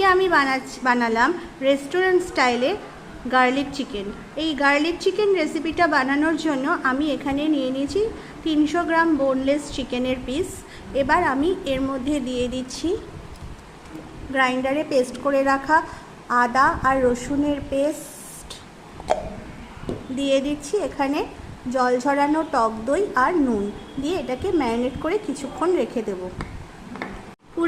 আজকে আমি বানাচ্ছি, বানালাম রেস্টুরেন্ট স্টাইলে গার্লিক চিকেন এই গার্লিক চিকেন রেসিপিটা বানানোর জন্য আমি এখানে নিয়ে নিয়েছি তিনশো গ্রাম বোনলেস চিকেনের পিস এবার আমি এর মধ্যে দিয়ে দিচ্ছি গ্রাইন্ডারে পেস্ট করে রাখা আদা আর রসুনের পেস্ট দিয়ে দিচ্ছি এখানে জল ঝরানো টক দই আর নুন। দিয়ে এটাকে ম্যারিনেট করে কিছুক্ষণ রেখে দেবো।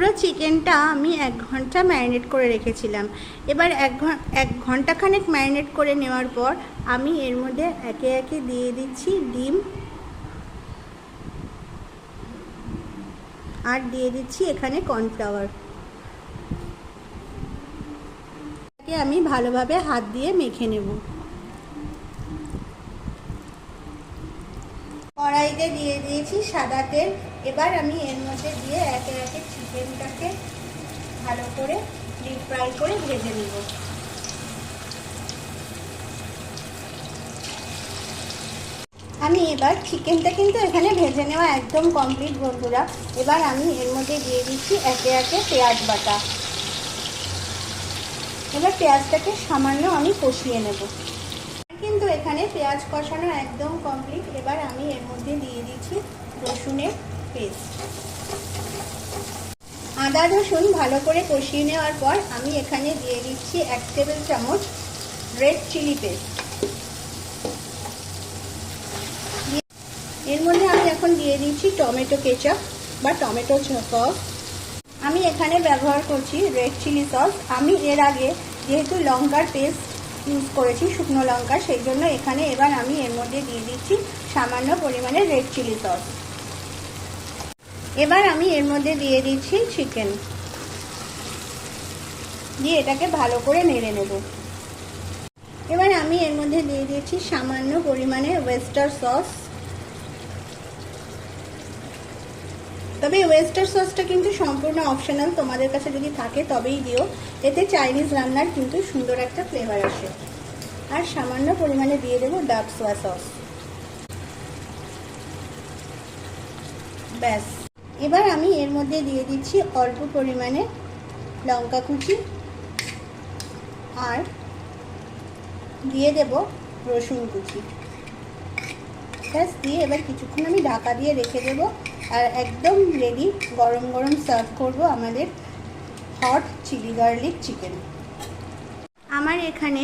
পুরো চিকেনটা আমি এক ঘণ্টা ম্যারিনেট করে রেখেছিলাম। এবার এক এক ঘন্টাখানেক ম্যারিনেট করে নেওয়ার পর আমি এর মধ্যে একে একে দিয়ে দিচ্ছি ডিম। আর দিয়ে দিচ্ছি এখানে কর্নফ্লাওয়ার। আমি ভালোভাবে হাত দিয়ে মেখে নেব। কড়াইতে দিয়ে দিয়েছি সাদা তেল। এবার আমি এর মধ্যে দিয়ে একে একে চিকেনটাকে ভালো করে ডিপ ফ্রাই করে ভেজে নেব। আমি এবার চিকেনটা কিন্তু এখানে ভেজে নেওয়া একদম কমপ্লিট বন্ধুরা। এবার আমি এর মধ্যে দিয়ে দিচ্ছি একে একে পেঁয়াজ বাটা। এবার পেঁয়াজটাকে সামান্য আমি কষিয়ে নেব। কিন্তু এখানে পেঁয়াজ কষানো একদম কমপ্লিট এবার আমি এর মধ্যে দিয়ে দিচ্ছি রসুনের পেস্ট আদা, রসুন ভালো করে কষিয়ে নেওয়ার পর আমি এখানে দিয়ে দিচ্ছি এক টেবিল চামচ রেড চিলি পেস্ট এর মধ্যে আমি এখন দিয়ে দিচ্ছি টমেটো কেচাপ বা টমেটো সস আমি এখানে ব্যবহার করছি রেড চিলি সস আমি এর আগে যেহেতু লঙ্কার পেস্ট ইউজ করেছি শুকনো লঙ্কা, সেই জন্য এখানে এবার আমি এর মধ্যে দিয়ে দিচ্ছি সামান্য পরিমাণে রেড চিলি সস এবার আমি এর মধ্যে দিয়ে দিচ্ছি চিকেন দিয়ে এটাকে ভালো করে নেড়ে নেব। এবার আমি এর মধ্যে দিয়ে দিয়েছি সামান্য পরিমাণে ওয়েস্টার সস তবে ওয়েস্টার সসটা কিন্তু সম্পূর্ণ অপশনাল তোমাদের কাছে যদি থাকে তবেই দিও। এতে চাইনিজ রান্নার কিন্তু সুন্দর একটা ফ্লেভার আসে। আর সামান্য পরিমাণে দিয়ে দেবো ডার্ক সোয়া সস ব্যাস। এবার আমি এর মধ্যে দিয়ে দিচ্ছি অল্প পরিমাণে লঙ্কা কুচি। আর দিয়ে দেব রসুন কুচি। ব্যাস, দিয়ে এবার কিছুক্ষণ আমি ঢাকা দিয়ে রেখে দেবো। আর একদম রেডি গরম গরম সার্ভ করব আমাদের হট চিলি গার্লিক চিকেন আমার এখানে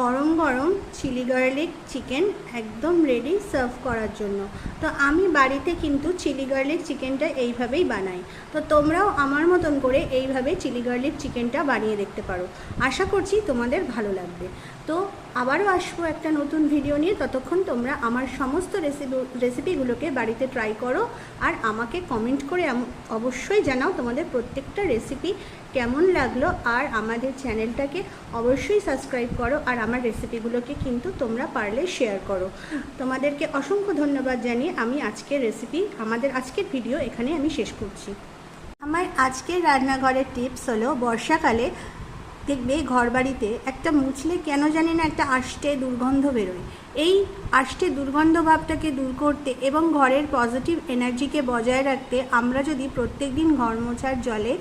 গরম গরম চিলি গার্লিক চিকেন একদম রেডি সার্ভ করার জন্য। তো আমি বাড়িতে কিন্তু চিলি গার্লিক চিকেনটা এইভাবেই বানাই। তো তোমরাও আমার মতন করে এইভাবে চিলি গার্লিক চিকেনটা বানিয়ে দেখতে পারো। আশা করছি তোমাদের ভালো লাগবে। তো আবারও আসব একটা নতুন ভিডিও নিয়ে। ততক্ষণ তোমরা আমার সমস্ত রেসিপি রেসিপিগুলোকে বাড়িতে ট্রাই করো আর আমাকে কমেন্ট করে অবশ্যই জানাও তোমাদের প্রত্যেকটা রেসিপি কেমন লাগল। আর আমাদের চ্যানেলটাকে অবশ্যই সাবস্ক্রাইব করো আর আমার রেসিপিগুলোকে কিন্তু তোমরা পারলে শেয়ার করো। তোমাদেরকে অসংখ্য ধন্যবাদ জানিয়ে আমি আজকের রেসিপি আমাদের আজকের ভিডিও এখানে আমি শেষ করছি। আমার আজকের রান্নাঘরের টিপস হলো বর্ষাকালে দেখবে ঘর বাড়িতে একটা মুছলে কেন জানি না একটা আষ্টে দুর্গন্ধ বেরোয়। এই আষ্টে দুর্গন্ধ ভাবটাকে দূর করতে এবং ঘরের পজিটিভ এনার্জিকে বজায় রাখতে আমরা যদি প্রত্যেকদিন ঘর মোছার জলে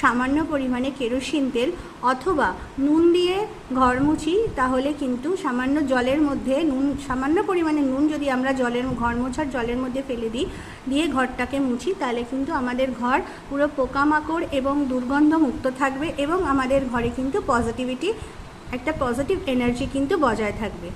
সামান্য পরিমাণে কেরোসিন তেল অথবা নুন দিয়ে ঘর মুছি তাহলে কিন্তু সামান্য জলের মধ্যে নুন, সামান্য পরিমাণে নুন যদি আমরা জলের ঘর মোছার জলের মধ্যে ফেলে দিই, দিয়ে ঘরটাকে মুছি, তাহলে কিন্তু আমাদের ঘর পুরো পোকামাকড় এবং দুর্গন্ধ মুক্ত থাকবে এবং আমাদের ঘরে কিন্তু পজিটিভিটি একটা পজিটিভ এনার্জি কিন্তু বজায় থাকবে।